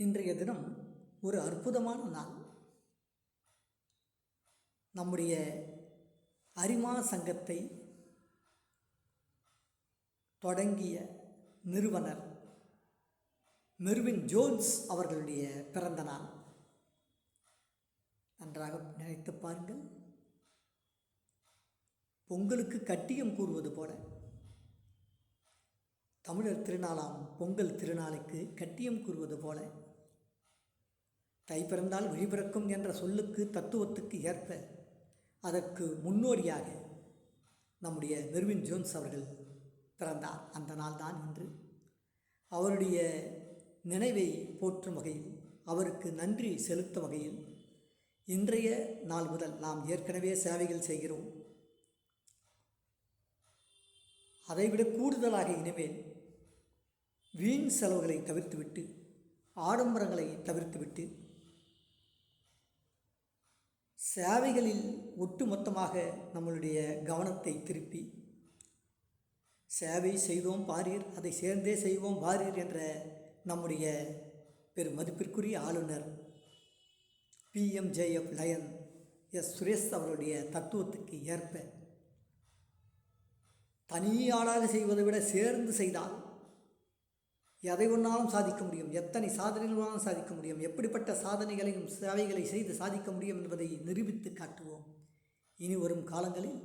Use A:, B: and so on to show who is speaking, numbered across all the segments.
A: இன்றைய தினம் ஒரு அற்புதமான நாள். நம்முடைய அரிமா சங்கத்தை தொடங்கிய நிறுவனர் மெர்வின் ஜோன்ஸ் அவர்களுடைய பிறந்த நாள். நன்றாக நினைத்து பாருங்கள். பொங்கலுக்கு கட்டியம் கூறுவது போல. தமிழர் திருநாளாம் பொங்கல் திருநாளுக்கு கட்டியம் கூறுவது போல. தை பிறந்தால் விழிபிறக்கும் என்ற சொல்லுக்கு தத்துவத்துக்கு ஏற்ப அதற்கு முன்னோடியாக நம்முடைய மெர்வின் ஜோன்ஸ் அவர்கள் பிறந்தார். அந்த நாள்தான் இன்று. அவருடைய நினைவை போற்றும் வகையில் அவருக்கு நன்றி செலுத்தும் வகையில் இன்றைய நாள் முதல் நாம் ஏற்கனவே சேவைகள் செய்கிறோம். அதைவிட கூடுதலாக இனிமேல் வீண் செலவுகளை தவிர்த்துவிட்டு ஆடம்பரங்களை தவிர்த்துவிட்டு சேவைகளில் ஒட்டுமொத்தமாக நம்மளுடைய கவனத்தை திருப்பி சேவை செய்தோம் பாரீர் அதை சேர்ந்தே செய்வோம் பாரீர் என்ற நம்முடைய பெரும் மதிப்பிற்குரிய ஆளுநர் பிஎம்ஜேஎஃப் லயன் எஸ். சுரேஷ் அவருடைய தத்துவத்துக்கு ஏற்ப தனியாளாக செய்வதை விட சேர்ந்து செய்தால் எதை ஒன்றாலும் சாதிக்க முடியும். எத்தனை சாதனைகளாலும் சாதிக்க முடியும். எப்படிப்பட்ட சாதனைகளையும் சேவைகளை செய்து சாதிக்க முடியும் என்பதை நிரூபித்து காட்டுவோம். இனி வரும் காலங்களில்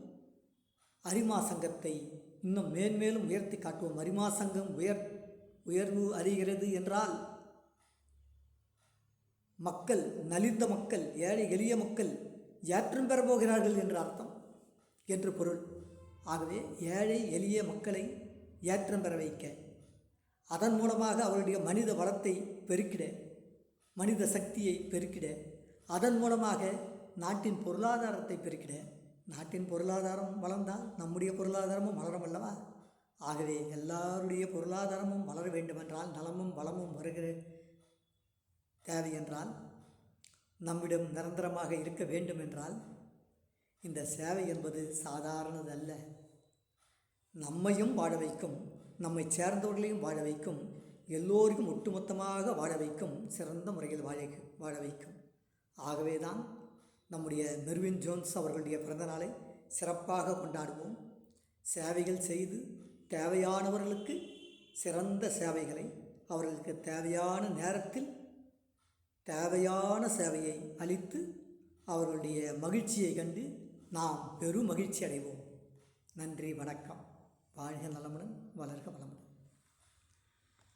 A: அரிமா சங்கத்தை இன்னும் மேன்மேலும் உயர்த்தி காட்டுவோம். அரிமா சங்கம் உயர் உயர்வு அறிகிறது என்றால் மக்கள் நலிந்த மக்கள் ஏழை எளிய மக்கள் ஏற்றம் பெற போகிறார்கள் என்று அர்த்தம். என்று பொருள். ஆகவே ஏழை எளிய மக்களை ஏற்றம் பெற வைக்க அதன் மூலமாக அவருடைய மனித வளத்தை பெருக்கிட மனித சக்தியை பெருக்கிட அதன் மூலமாக நாட்டின் பொருளாதாரத்தை பெருக்கிட. நாட்டின் பொருளாதாரம் வளர்ந்தால் நம்முடைய பொருளாதாரமும் வளரும் அல்லவா ஆகவே எல்லாருடைய பொருளாதாரமும் வளர வேண்டுமென்றால் நலமும் வளமும் வருகிற தேவை என்றால் நம்மிடம் நிரந்தரமாக இருக்க வேண்டும் என்றால் இந்த சேவை என்பது சாதாரணதல்ல. நம்மையும் வாழ வைக்கும் நம்மை சேர்ந்தவர்களையும் வாழ வைக்கும் எல்லோருக்கும் ஒட்டுமொத்தமாக வாழ வைக்கும் சிறந்த முறையில் வாழ வாழ வைக்கும். ஆகவே தான் நம்முடைய மெர்வின் ஜோன்ஸ் அவர்களுடைய பிறந்தநாளை சிறப்பாக கொண்டாடுவோம். சேவைகள் செய்து தேவையானவர்களுக்கு சிறந்த சேவைகளை அவர்களுக்கு தேவையான நேரத்தில் தேவையான சேவையை அளித்து அவர்களுடைய மகிழ்ச்சியை கண்டு நாம் பெரும் மகிழ்ச்சி அடைவோம். நன்றி வணக்கம். வாழ்க நலமுடன் வளர்க வளமுடன்.